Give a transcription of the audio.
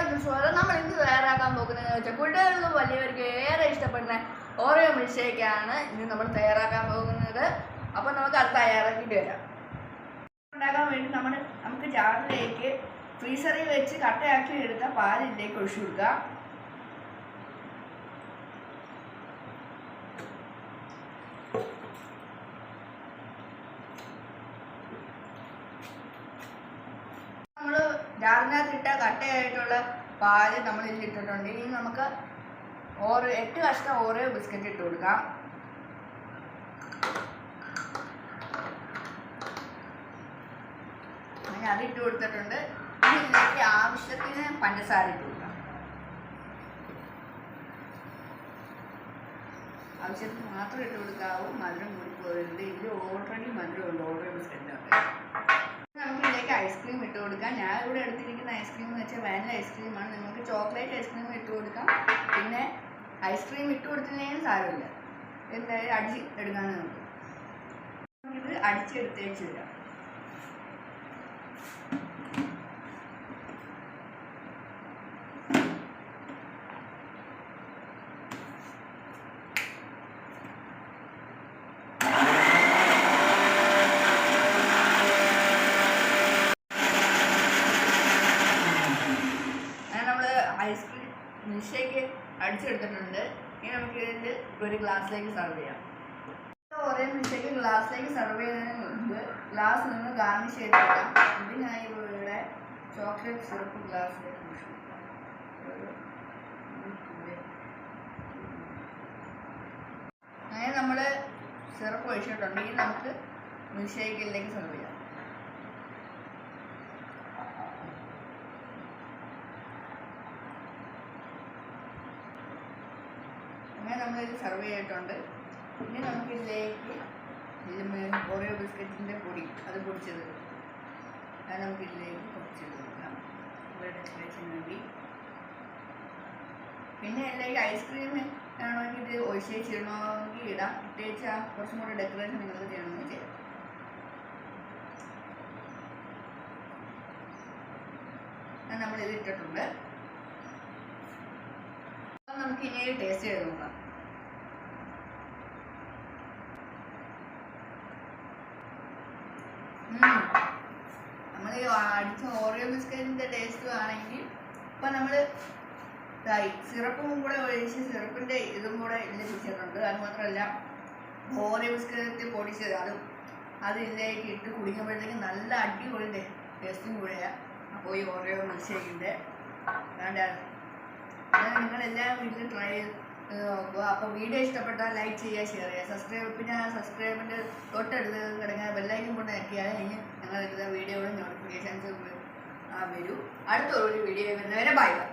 ഏവർക്കും സ്വാഗതം. നമ്മൾ ഇന്ന് തയ്യാറാക്കാൻ പോകുന്നത് വെച്ചാൽ കുട്ടികൾക്ക് വലിയവർക്ക് ഏറെ ഇഷ്ടപ്പെടുന്ന ഓരോ മിൽഷേക്കാണ് ഇന്ന് നമ്മൾ തയ്യാറാക്കാൻ പോകുന്നത്. അപ്പോൾ നമുക്ക് അത് തയ്യാറാക്കിയിട്ട് വരാം. ഉണ്ടാക്കാൻ വേണ്ടി നമ്മൾ നമുക്ക് ജാറിലേക്ക് ഫ്രീസറിൽ വെച്ച് കട്ടയാക്കി എടുത്ത പാലിലേക്ക് ഒഴിച്ചു കൊടുക്കുക നമ്മൾ ജാറിനകത്തിട്ട കട്ടയായിട്ടുള്ള പാൽ നമ്മൾ ഇതിൽ ഇട്ടിട്ടുണ്ട്. ഇനി നമുക്ക് ഓരോ എട്ട് കഷ്ണം ഓരോ ബിസ്ക്കറ്റ് ഇട്ട് കൊടുക്കാം. അങ്ങനെ അത് ഇട്ട് കൊടുത്തിട്ടുണ്ട്. ഇനി ഇതിലേക്ക് ആവശ്യത്തിന് പഞ്ചസാര ഇട്ട് കൊടുക്കാം. ആവശ്യത്തിന് മാത്രം ഇട്ട് കൊടുക്കാവൂ. മധുരം കൂടി പോകരുത്. ഇതിൽ ഓൾറെഡി മധുരമുണ്ട്. ഓൾറെഡി ബിസ്ക്കറ്റിനകത്ത് നമുക്ക് ഇതിലേക്ക് ഐസ്ക്രീം ഇട്ട് കൊടുക്കാം ഞാൻ ഇവിടെ എടുത്തിരിക്കുന്ന ഐസ്ക്രീം എന്ന് വെച്ചാൽ വാനില ഐസ്ക്രീമാണ് നിങ്ങൾക്ക് ചോക്ലേറ്റ് ഐസ്ക്രീം ഇട്ട് കൊടുക്കാം. പിന്നെ ഐസ്ക്രീം ഇട്ട് കൊടുത്തില്ലെങ്കിലും സാരമില്ല. എന്തായാലും അടിച്ച് എടുക്കാമെന്ന് നമുക്ക് നമുക്കിത് അടിച്ചെടുത്തേച്ച് വരാം അങ്ങനെ നമ്മൾ ഐസ്ക്രീം മിൽഷേക്ക് അടിച്ചെടുത്തിട്ടുണ്ട്. ഇനി നമുക്ക് ഇതിന്റെ ഒരു ഗ്ലാസ്സിലേക്ക് സെർവ് ചെയ്യാം. ഓരോ മിൽഷേക്ക് ഗ്ലാസ്സിലേക്ക് സെർവ് ചെയ്യുന്നതിന് മുമ്പ് ഗ്ലാസ് നിന്ന് ഗാർണിഷ് ചെയ്തെടുക്കാം ഇതിനായി ഇവിടെ ചോക്ലേറ്റ് സിറപ്പ് ഗ്ലാസ്സിലേക്ക്. അങ്ങനെ നമ്മൾ സിറപ്പ് ഒഴിച്ചിട്ടുണ്ടെങ്കിൽ നമുക്ക് മിൽഷേക്കിലേക്ക് സെർവ് ചെയ്യാം. അങ്ങനെ നമ്മളിത് സർവ് ചെയ്തിട്ടുണ്ട് പിന്നെ നമുക്ക് ഇതിലേക്ക് ഓരോ ബിസ്ക്കറ്റിന്റെ പൊടി അത് പൊടിച്ചത് അത് നമുക്ക് ഇതിലേക്ക് പൊടിച്ചത് കൊടുക്കാം. വേണ്ടി. പിന്നെ ഇതിലേക്ക് ഐസ്ക്രീം ആണെങ്കിൽ ഇത് ഒഴിച്ചേച്ച് ഇടണമെങ്കിൽ ഇടാം. ഇട്ടേച്ച് കുറച്ചും കൂടെ ഡെക്കറേഷൻ നിങ്ങൾക്ക് ചെയ്യണമെങ്കിൽ ചെയ്യാം. നമ്മളിത് ഇട്ടിട്ടുണ്ട്. നമുക്ക് ഇനി ടേസ്റ്റ് ചെയ്ത് നോക്കാം. നമ്മൾ അടിച്ച ഓറിയോ ബിസ്ക്കറ്റിന്റെ ടേസ്റ്റ് ആണെങ്കിൽ ഇപ്പൊ നമ്മൾ സിറപ്പും കൂടെ ഒഴിച്ച് സിറപ്പിന്റെ ഇതും കൂടെ ഇതിൽ അത് മാത്രമല്ല ഓറിയോ ബിസ്ക്കറ്റ് പൊടിച്ചത് അത് അത് ഇതിലേക്ക് ഇട്ട് കുടിക്കുമ്പോഴത്തേക്ക് നല്ല അടിപൊളി ടേസ്റ്റും കൂടെയാണ് അപ്പോൾ ഈ ഓറിയോ മിൽഷേക്കിന്റെ വേണ്ട അത് നിങ്ങളെല്ലാം വീട്ടിലും ട്രൈ ചെയ്ത് നോക്കുക. അപ്പോൾ വീഡിയോ ഇഷ്ടപ്പെട്ടാൽ ലൈക്ക് ചെയ്യുക ഷെയർ ചെയ്യുക. സബ്സ്ക്രൈബ് പിന്നെ ആ സബ്സ്ക്രൈബിന്റെ തൊട്ടടുത്ത് കിടക്കുന്ന ബെല്ലൈക്കൻ കൊണ്ട് നോക്കിയാൽ ഇനി ഞങ്ങൾ എടുക്കുന്ന വീഡിയോയുടെ നോട്ടിഫിക്കേഷൻസ് വരൂ. അടുത്ത ഒരു വീഡിയോ വരുന്നവരെ ബൈ ബൈ